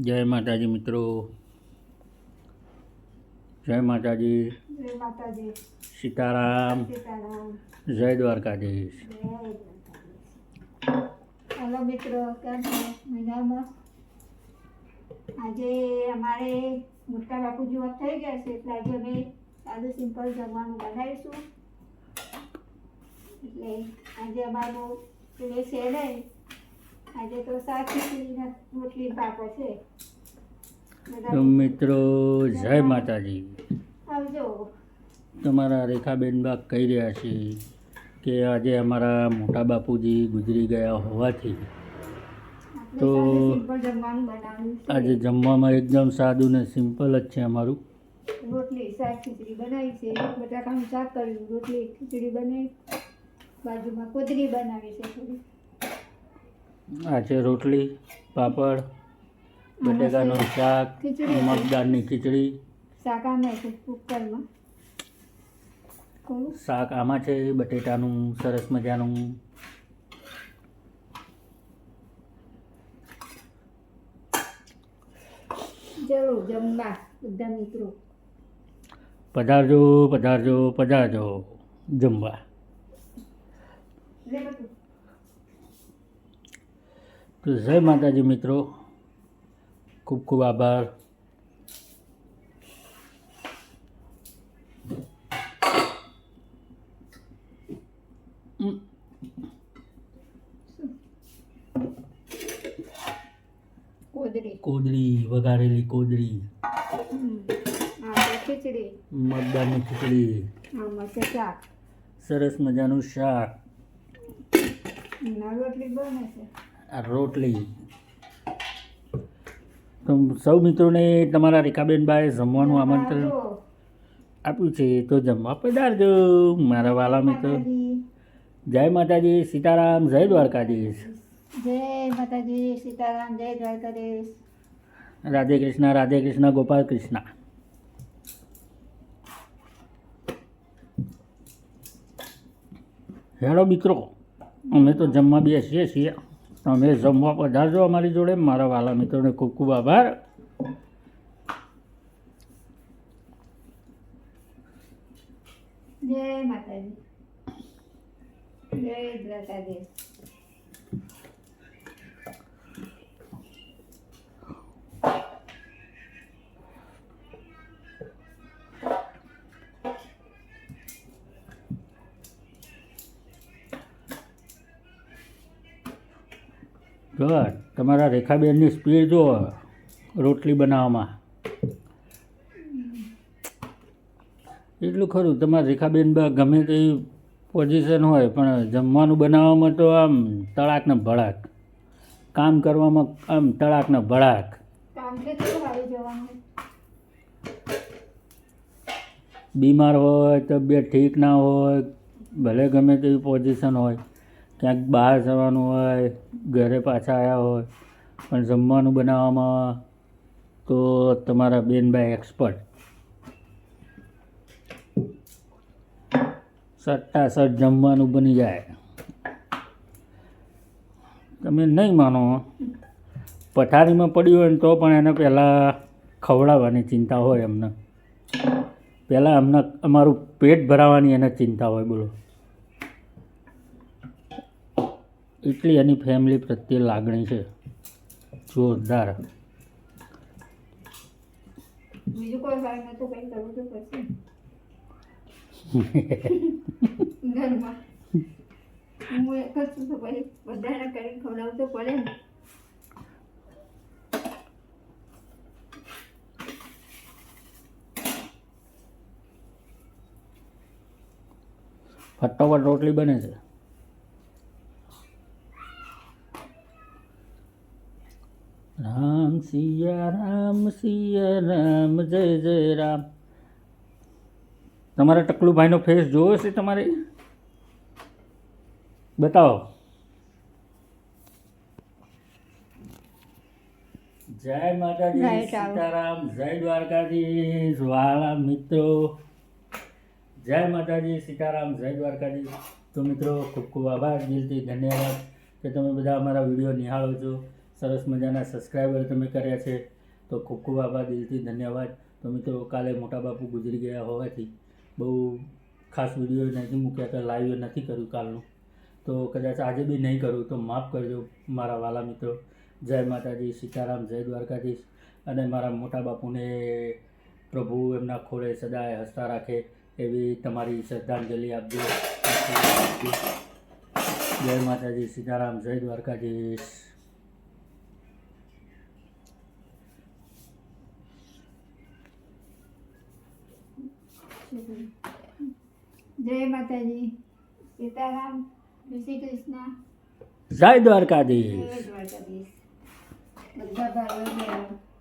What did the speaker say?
જય માતાજી મિત્રો. જય માતાજી. જય માતાજી. સીતારામ. સીતારામ. જય દ્વારકાધીશ. હેલો મિત્રો કેમ છો? મજામાં? આજે અમારે મોટા બાપુજી વાત થઈ ગયા છે એટલે આજે અમે સાદું સિમ્પલ જમવાનું બનાવીશું. એટલે આજે અમારું પેલે છે નહીં આજે તો શાક ખીચડીના રોટલી પાકો છે તો મિત્રો જય માતાજી. આવજો. તમારા રેખાબેન બાગ કહી રહ્યા છે કે આજે અમારા મોટા બાપુજી ગુજરી ગયા હોવાથી. તો આજે જમવામાં એકદમ સાદું ને સિમ્પલ જ છે અમારું. રોટલી શાક ખીચડી બનાવી છે. બટાકાનું શાક કર્યું રોટલી ખીચડી બનાવી. બાજુમાં કોદરી બનાવી છે થોડી. આ છે રોટલી પાપડ બટેકાનું શાક. મગદાળની ખીચડી. શાક આમાં છે કુકરમાં. શાક આમાં છે બટેટાનું સરસ મજાનું. જરૂર જમવા બધા મિત્રો. પધારજો પધારજો પધારજો. જમવા. તો જય માતાજી મિત્રો. ખૂબ ખૂબ આભાર. કોદળી. વઘારેલી કોદળી. આ ખીચડી. સરસ મજાનું શાક. રોટલી બને છે. આ રોટલી. તો સૌ મિત્રોને તમારા રેખાબેનભાઈ જમવાનું આમંત્રણ આપ્યું છે તો જમવા પધારજો મારા વાલા મિત્રો. જય માતાજી સીતારામ જય દ્વારકાધીશ. જય માતાજી સીતારામ જય દ્વારકાધીશ. રાધે કૃષ્ણ રાધે કૃષ્ણ ગોપાલ કૃષ્ણ. હેડો મિત્રો અમે તો જમવા બેસીએ છીએ. તમે જમવા પધારજો અમારી જોડે. મારા વાલા મિત્રોને ખૂબ ખૂબ આભાર. જય માતાજી. જય દ્વારકાધીશ. જો તમારા રેખાબેનની સ્પીડ જો રોટલી બનાવવામાં. એટલું ખરું, તમારા રેખાબેન બા ગમે તે પોઝિશન હોય, પણ જમવાનું બનાવવામાં તો આમ તળાકને ભળાક કામ કરવામાં આમ તળાક ને ભડાક. કામ છે તો આવી જવાનું બીમાર હોય, તબિયત ઠીક ના હોય, ભલે ગમે તેવી પોઝિશન હોય. ક્યાંક બહાર જવાનું હોય, ઘરે પાછા આવ્યા હોય, પણ જમવાનું બનાવવામાં તો તમારા બેનભાઈ એક્સપર્ટ સટ્ટાસટ જમવાનું બની જાય. તમે નહીં માનો. પથારીમાં પડ્યું હોય ને તો પણ એને પહેલાં ખવડાવવાની ચિંતા હોય એમને પહેલાં એમને અમારું પેટ ભરાવાની એને ચિંતા હોય, બોલો. એટલી એની ફેમિલી પ્રત્યે લાગણી છે. જોરદાર. બીજું રોટલી બને નતું કંઈ કરવું તો પડશે ઘરમાં હું એક જ છું તો પછી બધાને કરીને ખવડાવવું તો પડે ને ફટાફટ રોટલી બને છે રામ સિયા રામ સિયા રામ જય જય રામ. તમારા ટકલુભાઈનો ફેસ જોવો છે તમારે? બતાવો. જય માતાજી સીતારામ જય દ્વારકાધીશ વાળા મિત્રો. જય માતાજી સીતારામ જય દ્વારકાધીશ. તો મિત્રો ખૂબ ખૂબ આભાર. દિલથી ધન્યવાદ કે તમે બધા અમારા વીડિયો નિહાળો છો. સરસ મજાના સબસ્ક્રાઈબર તમે કર્યા છે, તો ખૂબ ખૂબ આભાર દિલથી ધન્યવાદ. તો મિત્રો, કાલે મોટા બાપુ ગુજરી ગયા હોવાથી બહુ ખાસ વીડિયો નથી મૂક્યા કે લાઈવ નથી કર્યું કાલનું. તો કદાચ આજે બી નહીં કરું, તો માફ કરજો મારા વાલા મિત્રો. જય માતાજી, સીતારામ, જય દ્વારકાધીશ. અને મારા મોટા બાપુને પ્રભુ એમના ખોળે સદાય હસતા રાખે એવી તમારી શ્રદ્ધાંજલિ આપજો. જય માતાજી, સીતારામ, જય દ્વારકાધીશ. જય માતાજી. સીતારામ જય શ્રી કૃષ્ણ. જય દ્વારકાધીશ. જય દ્વારકાધીશ. બધા ભાઈઓ